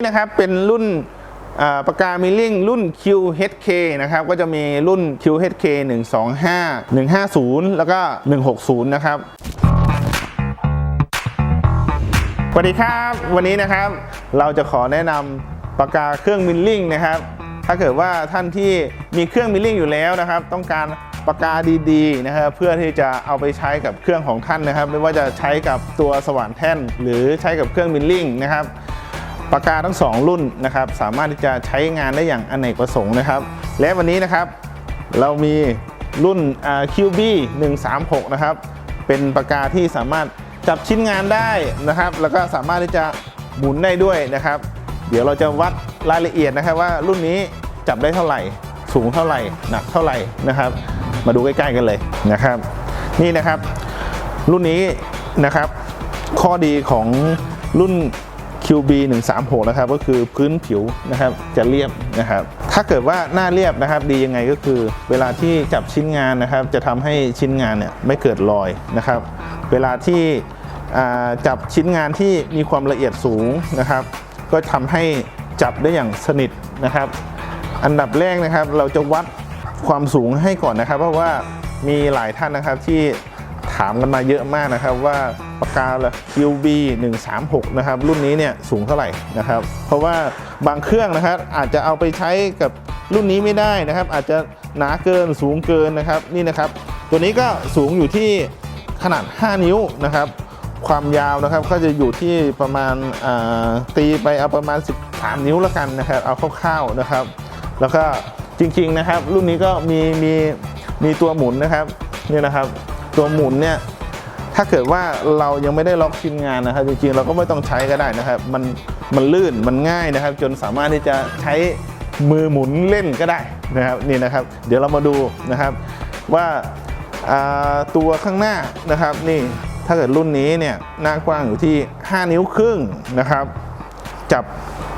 นะครับเป็นรุ่นปากกามิลลิ่งรุ่น QHK นะครับก็จะมีรุ่น QHK 125 150 แล้วก็ 160 นะครับสวัสดีครับวันนี้นะครับเราจะขอแนะนำปากกาเครื่องมิลลิ่งนะครับถ้าเกิดว่าท่านที่มีเครื่องมิลลิ่งอยู่แล้วนะครับ ต้องการปากกาดีๆนะครับเพื่อที่จะเอาไปใช้กับเครื่องของท่านนะครับ ไม่ว่าจะใช้กับตัวสว่านแท่น หรือใช้กับเครื่องมิลลิ่งนะครับ ปากกาทั้ง 2 รุ่นนะครับ สามารถที่จะใช้งานได้อย่างอเนกประสงค์นะครับ และวันนี้นะครับ เรามีรุ่นอ่า QB 136 นะครับ เป็นปากกาที่สามารถจับชิ้นงานได้นะครับ แล้วก็สามารถที่จะหมุนได้ด้วยนะครับ เดี๋ยวเราจะวัดรายละเอียดนะครับว่ารุ่นนี้จับได้เท่าไหร่ สูงเท่าไหร่ หนักเท่าไหร่นะครับ มาดูใกล้ๆกันเลยนะครับ นี่นะครับ รุ่นนี้นะครับ ข้อดีของรุ่น QB 136นะครับก็คือพื้นผิวนะครับจะเรียบนะครับ ถ้าเกิดว่าหน้าเรียบนะครับ ดียังไงก็คือ เวลาที่จับชิ้นงานนะครับ จะทำให้ชิ้นงานเนี่ยไม่เกิดรอยนะครับ เวลาที่จับชิ้นงานที่มีความละเอียดสูงนะครับ ก็ทำให้จับได้อย่างสนิทนะครับ อันดับแรกนะครับเราจะวัดความสูงให้ก่อนนะครับ เพราะว่ามีหลายท่านนะครับที่ถามกันมาเยอะมากนะครับว่า ปากกาละ QB 136นะครับรุ่นนี้เนี่ยสูงเท่าไหร่นะครับ เพราะว่าบางเครื่องนะครับอาจจะเอาไปใช้กับรุ่นนี้ไม่ได้นะครับ อาจจะหนาเกินสูงเกินนะครับนี่นะครับ ตัวนี้ก็สูงอยู่ที่ขนาด 5 นิ้วนะครับ ความยาวนะครับก็จะอยู่ที่ประมาณาตีไปเอาประมาณ 13 นิ้วแล้วกันนะครับ เอาคร่าวๆนะครับ แล้วก็จริงๆนะครับ รุ่นนี้ก็มีมีมีตัวหมุนนะครับนี่นะครับ ตัวหมุนเนี่ย ถ้าเกิดว่าเรายังไม่ได้ล็อกชิ้นงานนะครับ จริงๆเราก็ไม่ต้องใช้ก็ได้นะครับ มันมันลื่นมันง่ายนะครับ จนสามารถที่จะใช้มือหมุนเล่นก็ได้นะครับนี่นะครับ เดี๋ยวเรามาดูนะครับว่าาตัวข้างหน้านะครับนี่ถ้าเกิดรุ่นนี้เนี่ยหน้ากว้างอยู่ที่ 5 นิ้วครึ่งนะครับ จับ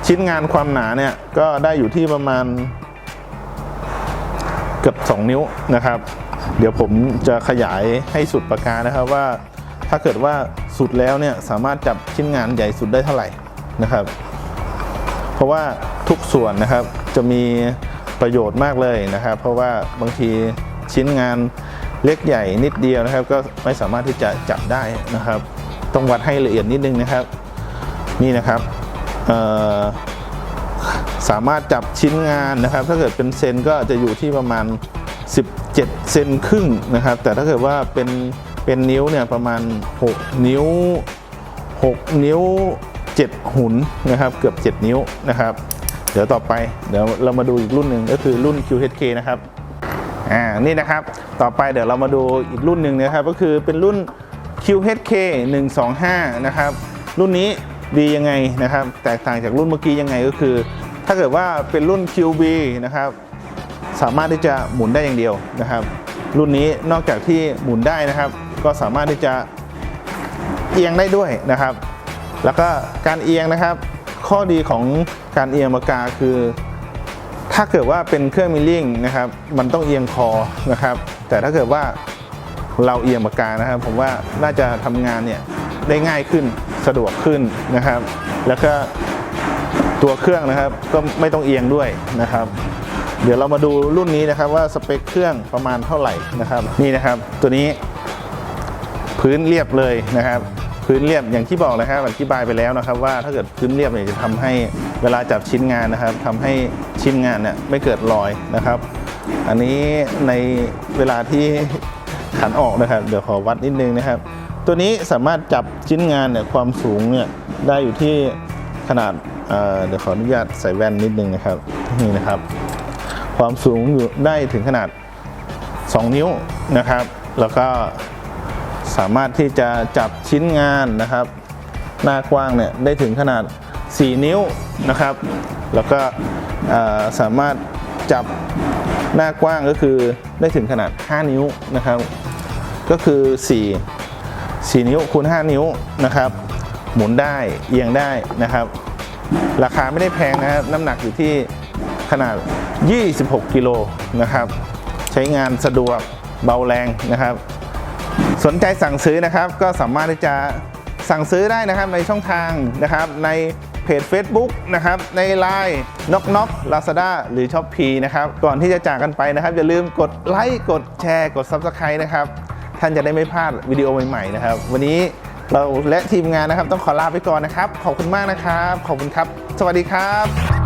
ชิ้นงานความหนาเนี่ยก็ได้อยู่ที่ประมาณเกือบ 2 นิ้วนะครับ เดี๋ยวผมจะขยายให้สุดปากกานะครับว่า ถ้าเกิดว่าสุดแล้วเนี่ยสามารถจับชิ้นงานใหญ่สุดได้เท่าไหร่นะครับ เพราะว่าทุกส่วนนะครับจะมีประโยชน์มากเลยนะครับ เพราะว่าบางทีชิ้นงานเล็กใหญ่นิดเดียวนะครับ ก็ไม่สามารถที่จะจับได้นะครับ ต้องวัดให้ละเอียดนิดนึงนะครับ นี่นะครับสามารถจับชิ้นงานนะครับ ถ้าเกิดเป็นเซนก็จะอยู่ที่ประมาณ 17 เซนครึ่งนะครับ แต่ถ้าเกิดว่าเป็นเป็นนิ้วเนี่ยประมาณ 6 นิ้ว 6 นิ้ว 7 หุนนะครับเกือบ 7 นิ้วนะครับ เดี๋ยวต่อไปเดี๋ยวเรามาดูอีกรุ่นหนึ่งก็คือรุ่น QHK นะครับอ่านี่นะครับต่อไปเดี๋ยวเรามาดูอีกรุ่นหนึ่งนะครับ ก็คือเป็นรุ่น QHK 125 นะครับ รุ่นนี้ดียังไงนะครับ แตกต่างจากรุ่นเมื่อกี้ยังไงก็คือ ถ้าเกิดว่าเป็นรุ่น QB นะครับ สามารถที่จะหมุนได้อย่างเดียวนะครับ รุ่นนี้นอกจากที่หมุนได้นะครับ ก็สามารถที่จะเอียงได้ด้วยนะครับ แล้วก็การเอียงนะครับ ข้อดีของการเอียงปากกาคือ ถ้าเกิดว่าเป็นเครื่องมิลลิ่งนะครับ มันต้องเอียงคอนะครับ แต่ถ้าเกิดว่าเราเอียงปากกานะครับ ผมว่าน่าจะทำงานเนี่ยได้ง่ายขึ้นสะดวกขึ้นนะครับ แล้วก็ตัวเครื่องนะครับก็ไม่ต้องเอียงด้วยนะครับ เดี๋ยวเรามาดูรุ่นนี้นะครับว่าสเปคเครื่องประมาณเท่าไหร่นะครับนี่นะครับ ตัวนี้พื้นเรียบเลยนะครับพื้นเรียบอย่างที่บอกเลยครับอธิบายไปแล้วนะครับ ว่าถ้าเกิดพื้นเรียบเนี่ยจะทำให้เวลาจับชิ้นงานนะครับทำให้ชิ้นงานเนี่ยไม่เกิดรอยนะครับ อันนี้ในเวลาที่ขันออกนะครับ เดี๋ยวขอวัดนิดนึงนะครับ ตัวนี้สามารถจับชิ้นงานเนี่ยความสูงเนี่ยได้อยู่ที่ขนาดเเดี๋ยวขออนุญาตใส่แว่นนิดนึงนะครับนี่นะครับ ความสูงอยู่ได้ถึงขนาด 2 นิ้วนะครับ แล้วก็สามารถที่จะจับชิ้นงานนะครับ หน้ากว้างเนี่ยได้ถึงขนาด 4 นิ้วนะครับ แล้วก็สามารถจับหน้ากว้างก็คือได้ถึงขนาด 5 นิ้วนะครับ ก็คือ 4 4 นิ้วคูณ 5 นิ้วนะครับ หมุนได้เอียงได้นะครับ ราคาไม่ได้แพงนะครับ น้ำหนักอยู่ที่ขนาด 26 กิโลนะครับ ใช้งานสะดวกเบาแรงนะครับ สนใจสั่งซื้อนะครับ ก็สามารถที่จะสั่งซื้อได้นะครับในช่องทางนะครับ ในเพจ Facebook นะครับ ใน Line น็อกน็อกลาซาด้าหรือ s h อ p e e นะครับ ก่อนที่จะจากกันไปนะครับ อย่าลืมกดไลค์กดแชร์กด Subscribe นะครับ ท่านจะได้ไม่พลาดวิดีโอใหม่ๆนะครับ วันนี้เราและทีมงานนะครับ ต้องขอลาไปก่อนนะครับ ขอบคุณมากนะครับ ขอบคุณครับ สวัสดีครับ